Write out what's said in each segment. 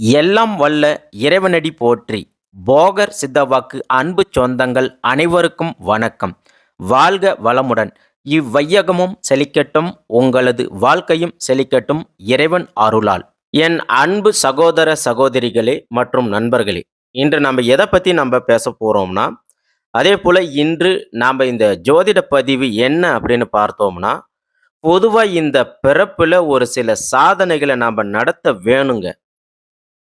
எல்லாம் வல்ல இறைவனடி போற்றி. போகர் சித்தவாக்கு அன்பு சொந்தங்கள் அனைவருக்கும் வணக்கம். வாழ்க வளமுடன். இவ்வையகமும் செழிக்கட்டும் உங்களது வாழ்க்கையும் செழிக்கட்டும் இறைவன் அருளால். என் அன்பு சகோதர சகோதரிகளே மற்றும் நண்பர்களே இன்று நம்ம எதை பற்றி நம்ம பேச போகிறோம்னா அதே போல் இன்று நாம் இந்த ஜோதிட பதிவு என்ன அப்படின்னு பார்த்தோம்னா பொதுவாக இந்த பிறப்பில் ஒரு சில சாதனைகளை நாம் நடத்த வேணுங்க.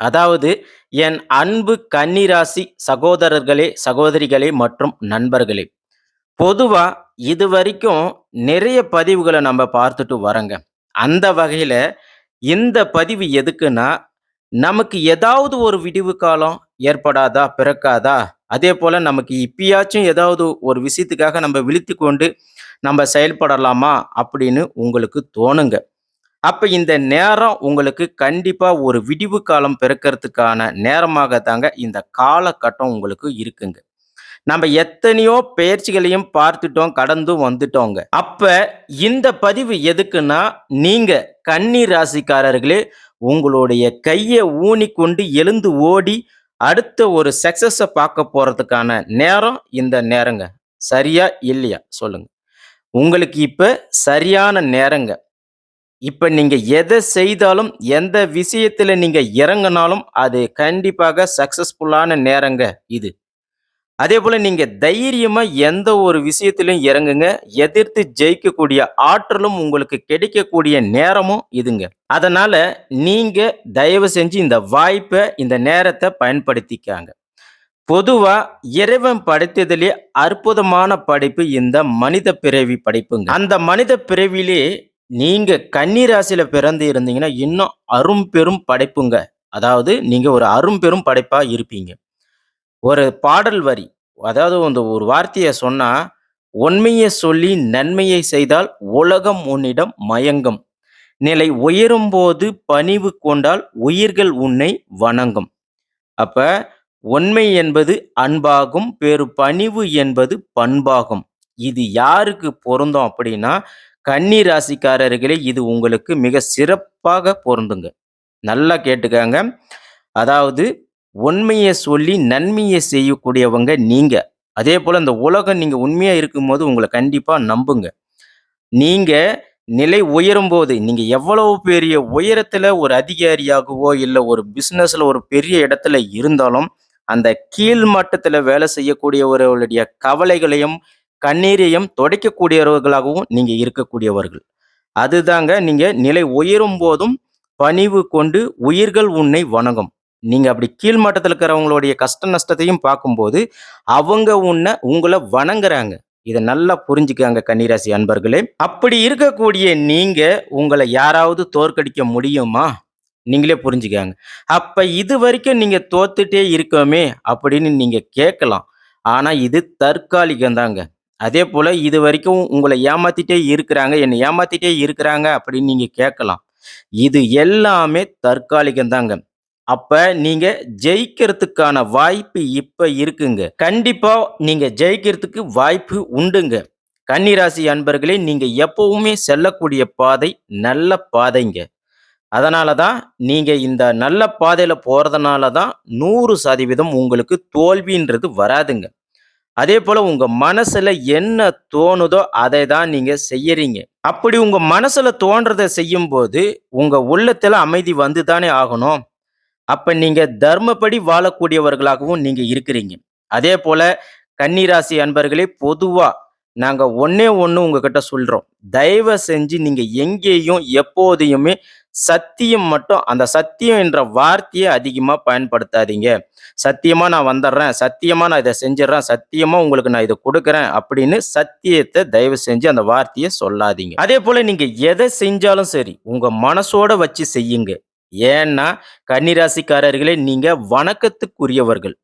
அதாவது என் அன்பு கன்னிராசி சகோதரர்களே சகோதரிகளே மற்றும் நண்பர்களே. பொதுவா இது வரைக்கும் நிறைய பதிவுகளை நம்ம பார்த்துட்டு வரோங்க அந்த வகையில இந்த பதிவு எதுக்குன்னா நமக்கு ஏதாவது ஒரு விடிவு காலம் ஏற்படாதா பிறக்காதா? அதே போல் நமக்கு இப்பயாச்சும் ஏதாவது ஒரு விஷயத்துக்காக நம்ம விழித்து கொண்டு நம்ம செயல்படலாமா அப்படின்னு உங்களுக்கு தோணுங்க. அப்போ இந்த நேரம் உங்களுக்கு கண்டிப்பாக ஒரு விடிவு காலம் பிறக்கிறதுக்கான நேரமாக தாங்க இந்த காலகட்டம் உங்களுக்கு இருக்குங்க. நம்ம எத்தனையோ பயிற்சிகளையும் பார்த்துட்டோம் கடந்து வந்துட்டோங்க. அப்ப இந்த பதிவு எதுக்குன்னா நீங்க கன்னி ராசிக்காரர்களே உங்களுடைய கையை ஊனிக்கொண்டு எழுந்து ஓடி அடுத்த ஒரு சக்சஸை பார்க்க போறதுக்கான நேரம் இந்த நேரங்க. சரியா இல்லையா? சொல்லுங்க. உங்களுக்கு இப்ப சரியான நேரங்க. இப்போ நீங்கள் எதை செய்தாலும் எந்த விஷயத்தில் நீங்கள் இறங்கினாலும் அது கண்டிப்பாக சக்ஸஸ்ஃபுல்லான நேரங்க இது. அதே போல் நீங்கள் தைரியமாக எந்த ஒரு விஷயத்திலையும் இறங்குங்க. எதிர்த்து ஜெயிக்கக்கூடிய ஆற்றலும் உங்களுக்கு கிடைக்கக்கூடிய நேரமும் இதுங்க. அதனால் நீங்கள் தயவு செஞ்சு இந்த வாய்ப்பை இந்த நேரத்தை பயன்படுத்திக்காங்க. பொதுவாக இறைவன் படைத்ததிலே அற்புதமான படைப்பு இந்த மனித பிறவி படைப்புங்க. அந்த மனித பிறவிலே நீங்க கன்னிராசியில பிறந்து இருந்தீங்கன்னா இன்னும் அரும்பெரும் படைப்புங்க. அதாவது நீங்க ஒரு அரும்பெரும் படைப்பா இருப்பீங்க. ஒரு பாடல் வரி அதாவது அந்த ஒரு வார்த்தையை சொன்னா உண்மையை சொல்லி நன்மையை செய்தால் உலகம் உன்னிடம் மயங்கும். நிலை உயரும் போது பணிவு கொண்டால் உயிர்கள் உன்னை வணங்கும். அப்ப உண்மை என்பது அன்பாகும் பெரு பணிவு என்பது பண்பாகும். இது யாருக்கு பொருந்தும் அப்படின்னா கன்னி ராசிக்காரர்களே இது உங்களுக்கு மிக சிறப்பாக பொருந்துங்க. நல்லா கேட்டுக்காங்க. அதாவது உண்மையை சொல்லி நன்மையை செய்யக்கூடியவங்க நீங்கள் அதே போல் இந்த உலகம் நீங்கள் உண்மையாக இருக்கும்போது உங்களை கண்டிப்பாக நம்புங்க. நீங்கள் நிலை உயரும் போது நீங்கள் எவ்வளவு பெரிய உயரத்தில் ஒரு அதிகாரியாகவோ இல்லை ஒரு பிஸ்னஸில் ஒரு பெரிய இடத்துல இருந்தாலும் அந்த கீழ் மட்டத்தில் வேலை செய்யக்கூடியவர்களுடைய கவலைகளையும் கண்ணீரையும் துடைக்கக்கூடியவர்களாகவும் நீங்கள் இருக்கக்கூடியவர்கள். அதுதாங்க நீங்கள் நிலை உயரும் போதும் பணிவு கொண்டு உயிர்கள் உன்னை வணங்கும். நீங்கள் அப்படி கீழ் மட்டத்தில் இருக்கிறவங்களுடைய கஷ்ட நஷ்டத்தையும் பார்க்கும்போது அவங்க உன்னை உங்களை வணங்குறாங்க. இதை நல்லா புரிஞ்சுக்காங்க கன்னிராசி அன்பர்களே. அப்படி இருக்கக்கூடிய நீங்கள் உங்களை யாராவது தோற்கடிக்க முடியுமா? நீங்களே புரிஞ்சுக்காங்க. அப்போ இது வரைக்கும் நீங்கள் தோத்துட்டே இருக்கோமே அப்படின்னு நீங்கள் கேட்கலாம். ஆனால் இது தற்காலிகம் தாங்க அதே போல் இது வரைக்கும் உங்களை ஏமாத்திட்டே இருக்கிறாங்க என்னை ஏமாத்திட்டே இருக்கிறாங்க அப்படின்னு நீங்கள் கேட்கலாம். இது எல்லாமே தற்காலிகம்தாங்க. அப்போ நீங்கள் ஜெயிக்கிறதுக்கான வாய்ப்பு இப்போ இருக்குங்க. கண்டிப்பாக நீங்கள் ஜெயிக்கிறதுக்கு வாய்ப்பு உண்டுங்க. கன்னிராசி அன்பர்களே நீங்கள் எப்பவுமே செல்லக்கூடிய பாதை நல்ல பாதைங்க. அதனால தான் நீங்கள் இந்த நல்ல பாதையில் போகிறதுனால தான் நூறு சதவீதம் உங்களுக்கு தோல்வின்றது வராதுங்க. அதே போல உங்க மனசுல என்ன தோணுதோ அதை தான் நீங்க செய்யறீங்க. அப்படி உங்க மனசுல தோன்றதை செய்யும் போது உங்க உள்ளத்துல அமைதி வந்து தானே ஆகணும். அப்ப நீங்க தர்மப்படி வாழக்கூடியவர்களாகவும் நீங்க இருக்கிறீங்க. அதே போல கன்னிராசி அன்பர்களே பொதுவா நாங்க ஒன்னே ஒன்று உங்ககிட்ட சொல்றோம். தயவு செஞ்சு நீங்க எங்கேயும் எப்போதையுமே சத்தியம் மட்டும் அந்த சத்தியம் என்ற வார்த்தையை அதிகமாக பயன்படுத்தாதீங்க. சத்தியமாக நான் வந்துடுறேன் சத்தியமாக நான் இதை செஞ்சிடறேன் சத்தியமாக உங்களுக்கு நான் இதை கொடுக்குறேன் அப்படின்னு சத்தியத்தை தயவு செஞ்சு அந்த வார்த்தையை சொல்லாதீங்க. அதே போல் நீங்கள் எதை செஞ்சாலும் சரி உங்கள் மனசோட வச்சு செய்யுங்க. ஏன்னா கன்னிராசிக்காரர்களே நீங்கள் வணக்கத்துக்குரியவர்கள்.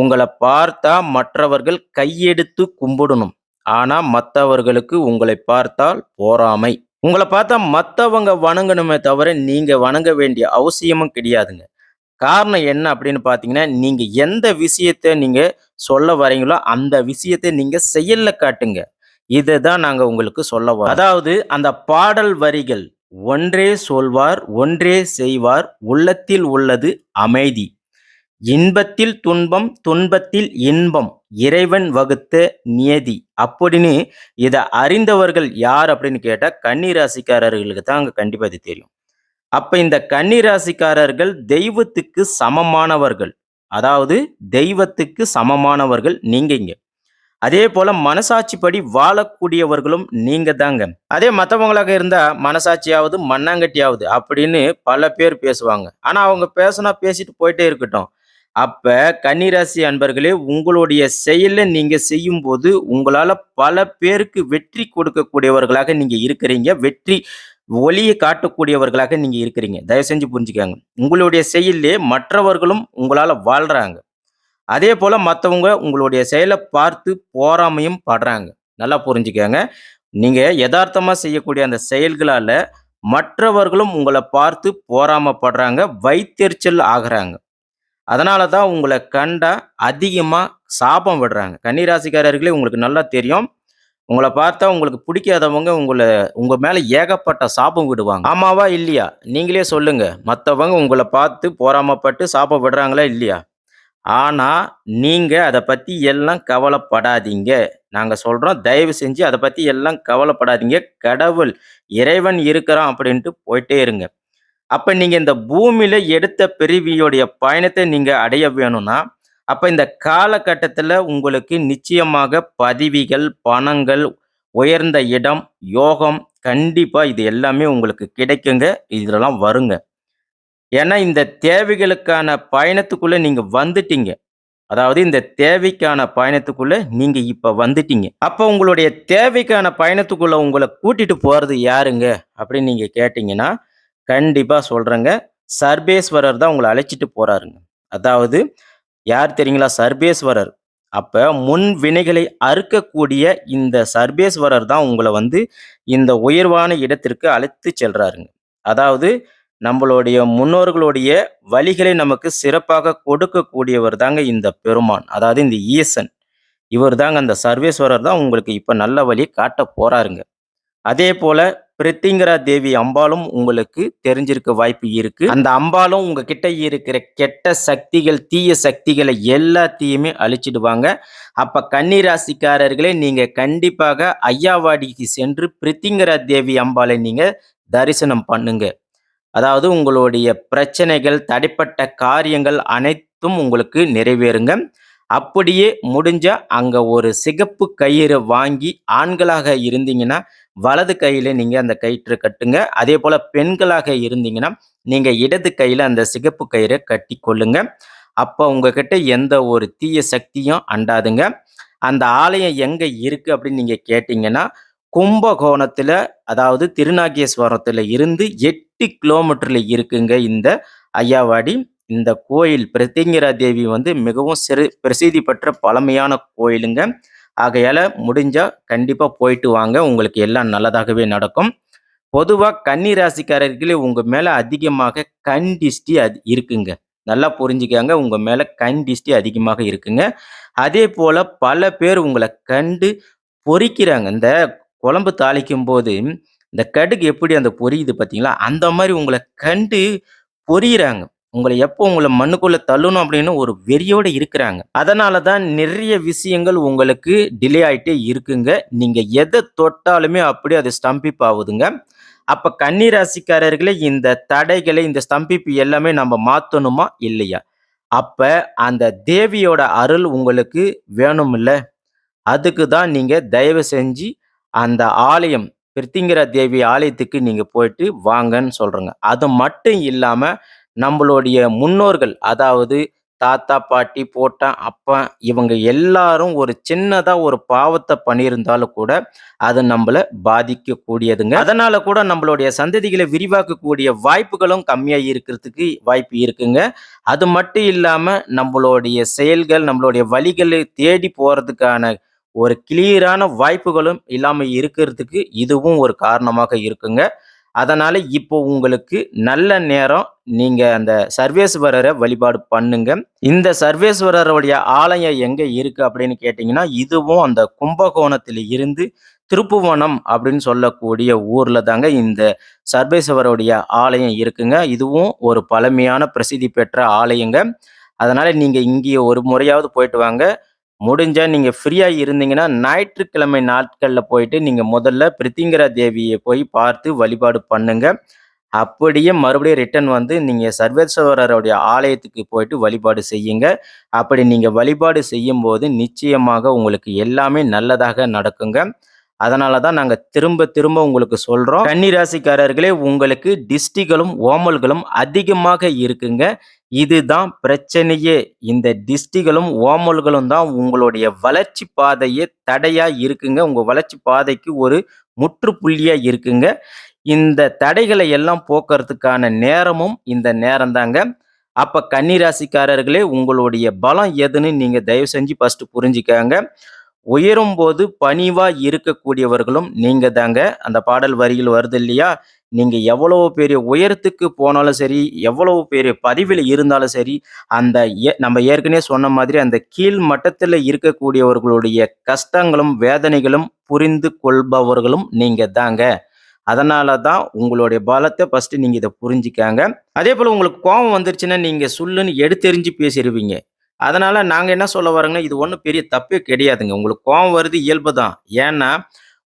உங்களை பார்த்தா மற்றவர்கள் கையெடுத்து கும்பிடணும். ஆனால் மற்றவர்களுக்கு உங்களை பார்த்தால் போராமை உங்களை பார்த்தா மற்றவங்க வணங்கணுமே தவிர நீங்கள் வணங்க வேண்டிய அவசியமும் கிடையாதுங்க. காரணம் என்ன அப்படின்னு பார்த்தீங்கன்னா நீங்கள் எந்த விஷயத்த நீங்கள் சொல்ல வரீங்களோ அந்த விஷயத்தை நீங்கள் செயலில் காட்டுங்க. இதை தான் நாங்கள் உங்களுக்கு சொல்ல வரோம் அதாவது அந்த பாடல் வரிகள் ஒன்றே சொல்வார் ஒன்றே செய்வார் உள்ளத்தில் உள்ளது அமைதி. இன்பத்தில் துன்பம் துன்பத்தில் இன்பம். இறைவன் வகுத்த நியதி. அப்படின்னு இதை அறிந்தவர்கள் யார் அப்படின்னு கேட்டால் கன்னி ராசிக்காரர்களுக்கு தான் அங்கே கண்டிப்பாக இது தெரியும். அப்போ இந்த கன்னி ராசிக்காரர்கள் தெய்வத்துக்கு சமமானவர்கள். அதாவது தெய்வத்துக்கு சமமானவர்கள் நீங்க இங்க. அதே போல மனசாட்சிப்படி வாழக்கூடியவர்களும் நீங்க தாங்க. அதே மற்றவங்களாக இருந்தா மனசாட்சியாவது மண்ணாங்கட்டியாவது அப்படின்னு பல பேர் பேசுவாங்க. ஆனா அவங்க பேசினா பேசிட்டு போயிட்டே இருக்கட்டும். அப்ப கன்னிராசி அன்பர்களே உங்களுடைய செயலை நீங்க செய்யும் போது உங்களால பல பேருக்கு வெற்றி கொடுக்கக்கூடியவர்களாக நீங்க இருக்கிறீங்க. வெற்றி ஒளியை காட்டக்கூடியவர்களாக நீங்க இருக்கிறீங்க. தயவு செஞ்சு புரிஞ்சுக்கோங்க. உங்களுடைய செயலே மற்றவர்களும் உங்களால வாழ்றாங்க. அதே போல மற்றவங்க உங்களுடைய செயலை பார்த்து போராமையும் படுறாங்க. நல்லா புரிஞ்சுக்கோங்க. நீங்க யதார்த்தமா செய்யக்கூடிய அந்த செயல்களால மற்றவர்களும் உங்களை பார்த்து போராமப்படுறாங்க வைத்தெரிச்சல் ஆகிறாங்க. அதனால தான் உங்களை கண்டா அதிகமாக சாபம் விடுறாங்க. கன்னிராசிக்காரர்களே உங்களுக்கு நல்லா தெரியும். உங்களை பார்த்தா உங்களுக்கு பிடிக்காதவங்க உங்களை உங்கள் மேலே ஏகப்பட்ட சாபம் விடுவாங்க. ஆமாவா இல்லையா? நீங்களே சொல்லுங்க. மற்றவங்க உங்களை பார்த்து போராமப்பட்டு சாபம் விடுறாங்களா இல்லையா? ஆனால் நீங்கள் அதை பற்றி எல்லாம் கவலைப்படாதீங்க. நாங்கள் சொல்கிறோம் தயவு செஞ்சு அதை பற்றி எல்லாம் கவலைப்படாதீங்க. கடவுள் இறைவன் இருக்கிறான் அப்படின்ட்டு போயிட்டே இருங்க. அப்போ நீங்கள் இந்த பூமியில் எடுத்த பிரிவியோடைய பயணத்தை நீங்கள் அடைய வேணும்னா அப்போ இந்த காலகட்டத்தில் உங்களுக்கு நிச்சயமாக பதவிகள் பணங்கள் உயர்ந்த இடம் யோகம் கண்டிப்பாக இது எல்லாமே உங்களுக்கு கிடைக்குங்க. இதெல்லாம் வருங்க. ஏன்னா இந்த தேவைகளுக்கான பயணத்துக்குள்ளே நீங்கள் வந்துட்டீங்க. அதாவது இந்த தேவைக்கான பயணத்துக்குள்ளே நீங்கள் இப்போ வந்துட்டீங்க. அப்போ உங்களுடைய தேவைக்கான பயணத்துக்குள்ளே உங்களை கூட்டிகிட்டு போகிறது யாருங்க? அப்படின்னு நீங்கள் கேட்டிங்கன்னா கண்டிப்பாக சொல்கிறேங்க சர்பேஸ்வரர் தான் உங்களை அழைச்சிட்டு போகிறாருங்க அதாவது யார் தெரியுங்களா? சர்பேஸ்வரர். அப்போ முன் வினைகளை அறுக்கக்கூடிய இந்த சர்பேஸ்வரர் தான் உங்களை வந்து இந்த உயர்வான இடத்திற்கு அழைத்து செல்றாருங்க. அதாவது நம்மளுடைய முன்னோர்களுடைய வழிகளை நமக்கு சிறப்பாக கொடுக்கக்கூடியவர் தாங்க இந்த பெருமான். அதாவது இந்த ஈசன். இவர் தாங்க அந்த சர்வேஸ்வரர் தான் உங்களுக்கு இப்போ நல்ல வழி காட்ட போறாருங்க. அதே போல பிரித்திங்கரா தேவி அம்பாலும் உங்களுக்கு தெரிஞ்சிருக்க வாய்ப்பு இருக்கு. அந்த அம்பாலும் உங்ககிட்ட இருக்கிற கெட்ட சக்திகள் தீய சக்திகளை எல்லாத்தையுமே அழிச்சிடுவாங்க. அப்ப கன்னிராசிக்காரர்களே நீங்க கண்டிப்பாக ஐயாவாடிக்கு சென்று பிரித்திங்கரா தேவி அம்பாலை நீங்க தரிசனம் பண்ணுங்க. அதாவது உங்களுடைய பிரச்சனைகள் தடைப்பட்ட காரியங்கள் அனைத்தும் உங்களுக்கு நிறைவேறுங்க. அப்படியே முடிஞ்ச அங்க ஒரு சிகப்பு கயிறு வாங்கி ஆண்களாக இருந்தீங்கன்னா வலது கையில் நீங்கள் அந்த கயிற்று கட்டுங்க. அதே போல் பெண்களாக இருந்தீங்கன்னா நீங்கள் இடது கையில் அந்த சிகப்பு கயிறை கட்டி கொள்ளுங்க. அப்போ உங்ககிட்ட எந்த ஒரு தீய சக்தியும் அண்டாதுங்க. அந்த ஆலயம் எங்கே இருக்குது அப்படின்னு நீங்கள் கேட்டிங்கன்னா கும்பகோணத்தில் அதாவது திருநாகேஸ்வரத்தில் இருந்து எட்டு கிலோமீட்டரில் இருக்குங்க இந்த ஐயாவாடி இந்த கோயில் பிரத்திங்கிரா தேவி வந்து மிகவும் சிறு பிரசித்தி பெற்ற பழமையான கோயிலுங்க. ஆகையால் முடிஞ்சால் கண்டிப்பாக போயிட்டு வாங்க. உங்களுக்கு எல்லாம் நல்லதாகவே நடக்கும். பொதுவாக கன்னி ராசிக்காரர்களே உங்கள் மேலே அதிகமாக கண் டிஷ்டி அது இருக்குங்க. நல்லா புரிஞ்சுக்காங்க. உங்கள் மேலே கண் டிஷ்டி அதிகமாக இருக்குங்க. அதே போல் பல பேர் உங்களை கண்டு பொறிக்கிறாங்க. இந்த குழம்பு தாளிக்கும் போது இந்த கடுகு எப்படி அந்த பொரியுது பார்த்தீங்களா அந்த மாதிரி உங்களை கண்டு பொரியிறாங்க உங்களை எப்போ உங்களை மண்ணுக்குள்ளே தள்ளணும் அப்படின்னு ஒரு வெறியோடு இருக்கிறாங்க. அதனால தான் நிறைய விஷயங்கள் உங்களுக்கு டிலே ஆகிட்டே இருக்குங்க. நீங்கள் எதை தொட்டாலுமே அப்படியே அது ஸ்டம்பிப் ஆகுதுங்க. அப்போ கன்னி ராசிக்காரர்களே இந்த தடைகளை இந்த ஸ்தம்பிப்பு எல்லாமே நம்ம மாற்றணுமா இல்லையா? அப்போ அந்த தேவியோட அருள் உங்களுக்கு வேணும் அதுக்கு தான் நீங்கள் தயவு செஞ்சு அந்த ஆலயம் பிரித்திங்கிற தேவி ஆலயத்துக்கு நீங்கள் போயிட்டு வாங்கன்னு சொல்கிறேங்க அது மட்டும் இல்லாமல் நம்மளுடைய முன்னோர்கள் அதாவது தாத்தா, பாட்டி, போட்டான், அப்பா இவங்க எல்லாரும் ஒரு சின்னதா ஒரு பாவத்தை பண்ணியிருந்தாலும் கூட, அது நம்மளை பாதிக்கக்கூடியதுங்க. அதனால கூட நம்மளுடைய சந்ததிகளை விரிவாக்கக்கூடிய வாய்ப்புகளும் கம்மியாக இருக்கிறதுக்கு வாய்ப்பு இருக்குங்க. அது மட்டும் இல்லாம நம்மளுடைய செயல்கள், நம்மளுடைய வழிகளை தேடி போறதுக்கான ஒரு கிளியரான வாய்ப்புகளும் இல்லாமல் இருக்கிறதுக்கு இதுவும் ஒரு காரணமாக இருக்குங்க. அதனால் இப்போ உங்களுக்கு நல்ல நேரம். நீங்கள் அந்த சர்வேஸ்வரரை வழிபாடு பண்ணுங்க. இந்த சர்வேஸ்வரருடைய ஆலயம் எங்கே இருக்குது அப்படின்னு கேட்டிங்கன்னா இதுவும் அந்த கும்பகோணத்தில் இருந்து திருப்புவனம் அப்படின்னு சொல்லக்கூடிய ஊரில் தாங்க இந்த சர்வேஸ்வரருடைய ஆலயம் இருக்குங்க. இதுவும் ஒரு பழமையான பிரசித்தி பெற்ற ஆலயங்க. அதனால் நீங்கள் இங்கே ஒரு முறையாவது போயிட்டு வாங்க. முடிஞ்சால் நீங்கள் ஃப்ரீயாக இருந்தீங்கன்னா, ஞாயிற்றுக்கிழமை நாட்களில் போயிட்டு நீங்கள் முதல்ல பிரித்திங்கரா தேவியை போய் பார்த்து வழிபாடு பண்ணுங்க. அப்படியே மறுபடியும் ரிட்டர்ன் வந்து நீங்கள் சர்வேஸ்வரருடைய ஆலயத்துக்கு போயிட்டு வழிபாடு செய்யுங்க. அப்படி நீங்கள் வழிபாடு செய்யும்போது நிச்சயமாக உங்களுக்கு எல்லாமே நல்லதாக நடக்குங்க. அதனால தான் நாங்கள் திரும்ப திரும்ப உங்களுக்கு சொல்கிறோம் கன்னி ராசிக்காரர்களே உங்களுக்கு டிஸ்டிகளும் ஓமல்களும் அதிகமாக இருக்குங்க. இதுதான் பிரச்சனையே. இந்த டிஸ்டிகளும் ஓமல்களும் தான் உங்களுடைய வளர்ச்சி பாதையே தடையாக இருக்குங்க. உங்கள் வளர்ச்சி பாதைக்கு ஒரு முற்றுப்புள்ளியாக இருக்குங்க. இந்த தடைகளை எல்லாம் போக்குறதுக்கான நேரமும் இந்த நேரம் தாங்க. அப்போ கன்னி ராசிக்காரர்களே உங்களுடைய பலம் எதுன்னு நீங்கள் தயவு செஞ்சு ஃபஸ்ட்டு புரிஞ்சுக்காங்க உயரும் போது பணிவா இருக்கக்கூடியவர்களும் நீங்க தாங்க. அந்த பாடல் வரிகள் வருது இல்லையா? நீங்க எவ்வளவு பெரிய உயரத்துக்கு போனாலும் சரி, எவ்வளவு பெரிய பதிவில் இருந்தாலும் சரி, அந்த நம்ம ஏற்கனவே சொன்ன மாதிரி அந்த கீழ் மட்டத்தில் இருக்கக்கூடியவர்களுடைய கஷ்டங்களும், வேதனைகளும் புரிந்து கொள்பவர்களும் நீங்க தாங்க. அதனால தான் உங்களுடைய பலத்தை ஃபஸ்ட்டு நீங்கள் இதை புரிஞ்சிக்காங்க அதே போல் உங்களுக்கு கோவம் வந்துருச்சுன்னா, நீங்கள் சுல்லுன்னு எடுத்தெறிஞ்சு பேசிருவீங்க. அதனால் நாங்கள் என்ன சொல்ல வரோங்கன்னா, இது ஒன்றும் பெரிய தப்பே கிடையாதுங்க. உங்களுக்கு கோவம் வருது இயல்பு தான். ஏன்னா,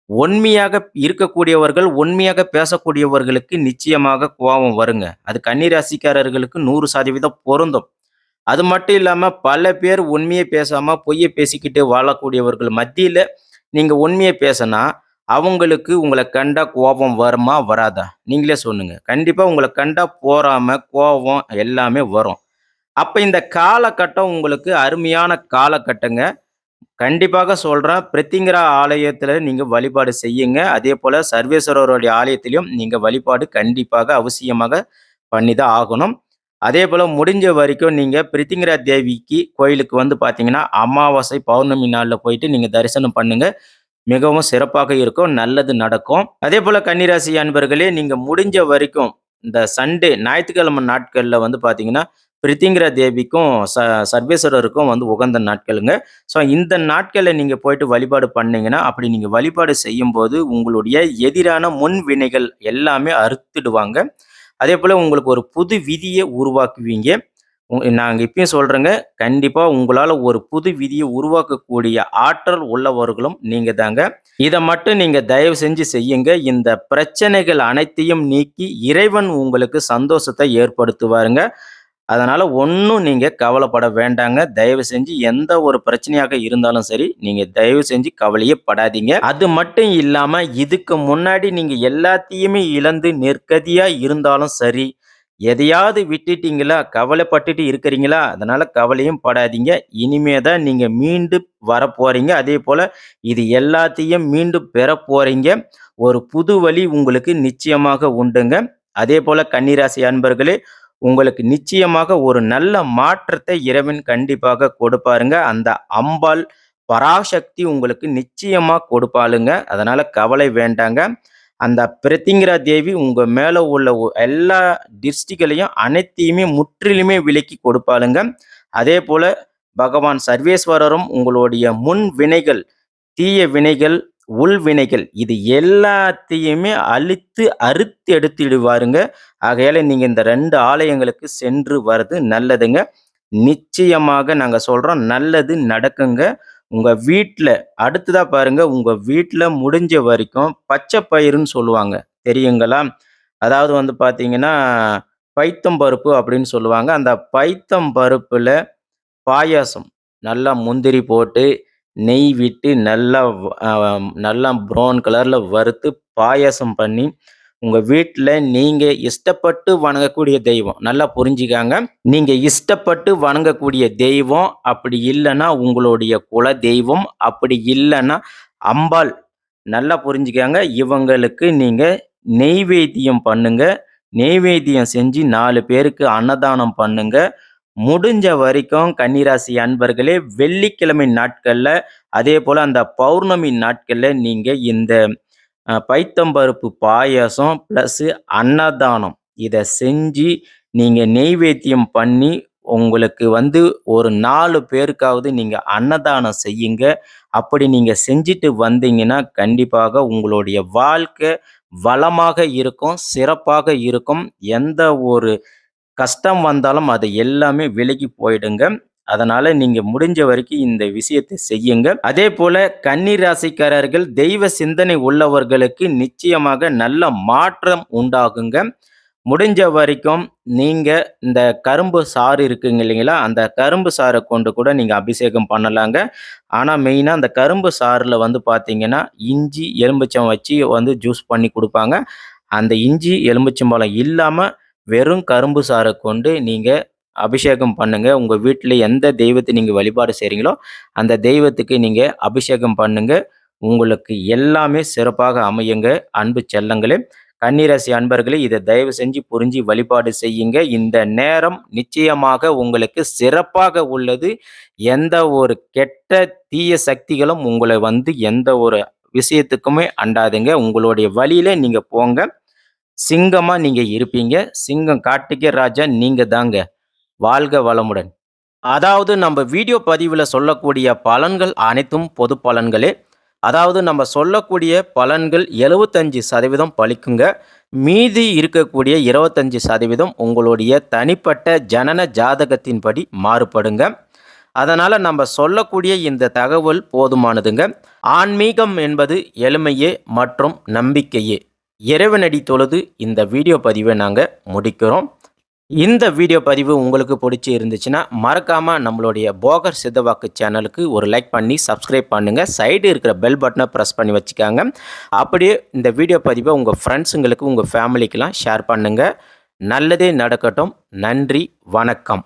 உண்மையாக இருக்கக்கூடியவர்கள், உண்மையாக பேசக்கூடியவர்களுக்கு நிச்சயமாக கோபம் வருங்க. அது கன்னிராசிக்காரர்களுக்கு நூறு சதவீதம் பொருந்தும். அது மட்டும் இல்லாமல் பல பேர் உண்மையை பேசாமல் பொய்யை பேசிக்கிட்டு வாழக்கூடியவர்கள் மத்தியில் நீங்கள் உண்மையை பேசினா அவங்களுக்கு உங்களை கண்டா கோபம் வருமா? வராதா? நீங்களே சொல்லுங்க. கண்டிப்பாக உங்களை கண்டா போறாமல் கோபம் எல்லாமே வரும். அப்போ இந்த காலகட்டம் உங்களுக்கு அருமையான காலகட்டங்க. கண்டிப்பாக சொல்கிறேன் பிரித்திங்கரா ஆலயத்தில் நீங்கள் வழிபாடு செய்யுங்க. அதே போல் சர்வேஸ்வரருடைய ஆலயத்திலையும் நீங்கள் வழிபாடு கண்டிப்பாக அவசியமாக பண்ணி தான் ஆகணும். அதே போல் முடிஞ்ச வரைக்கும் நீங்கள் பிரித்திங்கரா தேவிக்கு கோயிலுக்கு வந்து பார்த்தீங்கன்னா, அமாவாசை, பௌர்ணமி நாளில் போயிட்டு நீங்கள் தரிசனம் பண்ணுங்கள் மிகவும் சிறப்பாக இருக்கும். நல்லது நடக்கும். அதே போல் கன்னிராசி அன்பர்களே, நீங்கள் முடிஞ்ச வரைக்கும் இந்த சண்டே ஞாயிற்றுக்கிழமை நாட்களில் வந்து பார்த்தீங்கன்னா, பிரித்திங்கரா தேவிக்கும், ச சர்வேஸ்வரருக்கும் வந்து உகந்த நாட்களுங்க. ஸோ இந்த நாட்களில் நீங்கள் போயிட்டு வழிபாடு பண்ணீங்கன்னா, அப்படி நீங்கள் வழிபாடு செய்யும்போது உங்களுடைய எதிரான முன் வினைகள் எல்லாமே அறுத்துடுவாங்க. அதே போல் உங்களுக்கு ஒரு புது விதியை உருவாக்குவீங்க. உ இப்பயும் சொல்கிறேங்க கண்டிப்பாக உங்களால் ஒரு புது விதியை உருவாக்கக்கூடிய ஆற்றல் உள்ளவர்களும் நீங்கள் தாங்க. இதை மட்டும் நீங்கள் தயவு செஞ்சு செய்யுங்க. இந்த பிரச்சனைகள் அனைத்தையும் நீக்கி இறைவன் உங்களுக்கு சந்தோஷத்தை ஏற்படுத்துவாருங்க. அதனால் ஒன்றும் நீங்கள் கவலைப்பட வேண்டாங்க. தயவு செஞ்சு எந்த ஒரு பிரச்சனையாக இருந்தாலும் சரி, நீங்கள் தயவு செஞ்சு கவலையே படாதீங்க. அது மட்டும் இல்லாமல் இதுக்கு முன்னாடி நீங்கள் எல்லாத்தையுமே இழந்து நெற்கதியாக இருந்தாலும் சரி, எதையாவது விட்டுட்டீங்களா? கவலைப்பட்டுட்டு இருக்கிறீங்களா? அதனால் கவலையும் படாதீங்க. இனிமே தான் நீங்கள் மீண்டு அதே போல் இது எல்லாத்தையும் மீண்டும் பெற போகிறீங்க ஒரு புது வழி உங்களுக்கு நிச்சயமாக உண்டுங்க. அதே போல் கன்னிராசி அன்பர்களே, உங்களுக்கு நிச்சயமாக ஒரு நல்ல மாற்றத்தை இறைவன் கண்டிப்பாக கொடுப்பாருங்க. அந்த அம்பாள் பராசக்தி உங்களுக்கு நிச்சயமாக கொடுப்பாளுங்க. அதனால கவலை வேண்டாங்க. அந்த பிரத்திங்கிரா தேவி உங்க மேல உள்ள எல்லா திஷ்டிகளையும் அனைத்தையுமே முற்றிலுமே விலக்கி கொடுப்பாளுங்க. அதே போல் பகவான் சர்வேஸ்வரரும் உங்களுடைய முன் வினைகள், தீய வினைகள், உள்வினைகள் இது எல்லாத்தையுமே அழித்து அறுத்து எடுத்துடுவாருங்க ஆகையால நீங்கள் இந்த ரெண்டு ஆலயங்களுக்கு சென்று வர்றது நல்லதுங்க. நிச்சயமாக நாங்கள் சொல்கிறோம் நல்லது நடக்குங்க. உங்கள் வீட்டில் அடுத்ததாக பாருங்கள் உங்கள் வீட்டில் முடிஞ்ச வரைக்கும் பச்சை பயிருன்னு சொல்லுவாங்க. தெரியுங்களா? அதாவது வந்து பார்த்தீங்கன்னா, பைத்தம் பருப்பு அப்படின்னு சொல்லுவாங்க. அந்த பைத்தம் பருப்பில் பாயாசம் நல்லா முந்திரி போட்டு, நெய் விட்டு நல்லா வ நல்லா ப்ரௌன் கலரில் வறுத்து பாயாசம் பண்ணி, உங்கள் வீட்டில் நீங்கள் இஷ்டப்பட்டு வணங்கக்கூடிய தெய்வம் நல்லா புரிஞ்சுக்காங்க. நீங்கள் இஷ்டப்பட்டு வணங்கக்கூடிய தெய்வம் அப்படி இல்லைன்னா உங்களுடைய குல தெய்வம் அப்படி இல்லைன்னா அம்பாள் நல்லா புரிஞ்சுக்காங்க. இவங்களுக்கு நீங்கள் நெய்வேத்தியம் பண்ணுங்க. நெய்வேத்தியம் செஞ்சு நாலு பேருக்கு அன்னதானம் பண்ணுங்கள் முடிஞ்ச வரைக்கும் கன்னிராசி அன்பர்களே வெள்ளிக்கிழமை நாட்களில் அதே போல் அந்த பௌர்ணமி நாட்களில் நீங்கள் இந்த பைத்தம்பருப்பு பாயசம் ப்ளஸ்ஸு அன்னதானம் இதை செஞ்சு நீங்கள் நெய்வேத்தியம் பண்ணி உங்களுக்கு வந்து ஒரு நாலு பேருக்காவது நீங்கள் அன்னதானம் செய்யுங்க. அப்படி நீங்கள் செஞ்சுட்டு வந்தீங்கன்னா கண்டிப்பாக உங்களுடைய வாழ்க்கை வளமாக இருக்கும் சிறப்பாக இருக்கும். எந்த ஒரு கஷ்டம் வந்தாலும் அது எல்லாமே விலகி போயிடுங்க. அதனால நீங்க முடிஞ்ச வரைக்கும் இந்த விஷயத்தை செய்யுங்க. அதே போல கன்னி ராசிக்காரர்கள் தெய்வ சிந்தனை உள்ளவர்களுக்கு நிச்சயமாக நல்ல மாற்றம் உண்டாகுங்க. முடிஞ்ச வரைக்கும் நீங்க இந்த கரும்பு சாறு இருக்குங்க இல்லைங்களா? அந்த கரும்பு சாறை கொண்டு கூட நீங்க அபிஷேகம் பண்ணலாங்க. ஆனா மெயினா அந்த கரும்பு சாறுல வந்து பாத்தீங்கன்னா இஞ்சி எலுமிச்சம் வச்சு வந்து ஜூஸ் பண்ணி கொடுப்பாங்க. அந்த இஞ்சி எலுமிச்சம்பழம் இல்லாமல் வெறும் கரும்பு சாறை கொண்டு நீங்கள் அபிஷேகம் பண்ணுங்கள் உங்கள் வீட்டில் எந்த தெய்வத்தை நீங்கள் வழிபாடு செய்கிறீங்களோ அந்த தெய்வத்துக்கு நீங்கள் அபிஷேகம் பண்ணுங்கள் உங்களுக்கு எல்லாமே சிறப்பாக அமையுங்க. அன்பு செல்லங்களே கன்னிராசி அன்பர்களே இதை தயவு செஞ்சு புரிஞ்சு வழிபாடு செய்யுங்க. இந்த நேரம் நிச்சயமாக உங்களுக்கு சிறப்பாக உள்ளது. எந்த ஒரு கெட்ட தீய சக்திகளும் உங்களை வந்து எந்த ஒரு விஷயத்துக்குமே அண்டாதுங்க. உங்களுடைய வழியில நீங்க போங்க. சிங்கமா நீங்க இருப்பீங்க. சிங்கம் காட்டுக்கே ராஜா நீங்க தாங்க. வாழ்க வளமுடன். அதாவது நம்ம வீடியோ பதிவில் சொல்லக்கூடிய பலன்கள் அனைத்தும் பொது பலன்களே. அதாவது நம்ம சொல்லக்கூடிய பலன்கள் எழுபத்தஞ்சு சதவீதம் பழிக்குங்க. மீதி இருக்கக்கூடிய இருபத்தஞ்சு சதவீதம் உங்களுடைய தனிப்பட்ட ஜனன ஜாதகத்தின்படி மாறுபடுங்க. அதனால் நம்ம சொல்லக்கூடிய இந்த தகவல் போதுமானதுங்க. ஆன்மீகம் என்பது எளிமையே மற்றும் நம்பிக்கையே. இறைவனடி தொழுது இந்த வீடியோ பதிவை நாங்கள் முடிக்கிறோம். இந்த வீடியோ பதிவு உங்களுக்கு பிடிச்சி இருந்துச்சுன்னா மறக்காமல் நம்மளுடைய போகர் சித்தவாக்கு சேனலுக்கு ஒரு லைக் பண்ணி சப்ஸ்கிரைப் பண்ணுங்கள் சைடு இருக்கிற பெல் பட்டனை ப்ரெஸ் பண்ணி வச்சுக்காங்க. அப்படியே இந்த வீடியோ பதிவை உங்கள் ஃப்ரெண்ட்ஸுங்களுக்கு உங்கள் ஃபேமிலிக்கெலாம் ஷேர் பண்ணுங்கள் நல்லதே நடக்கட்டும். நன்றி வணக்கம்.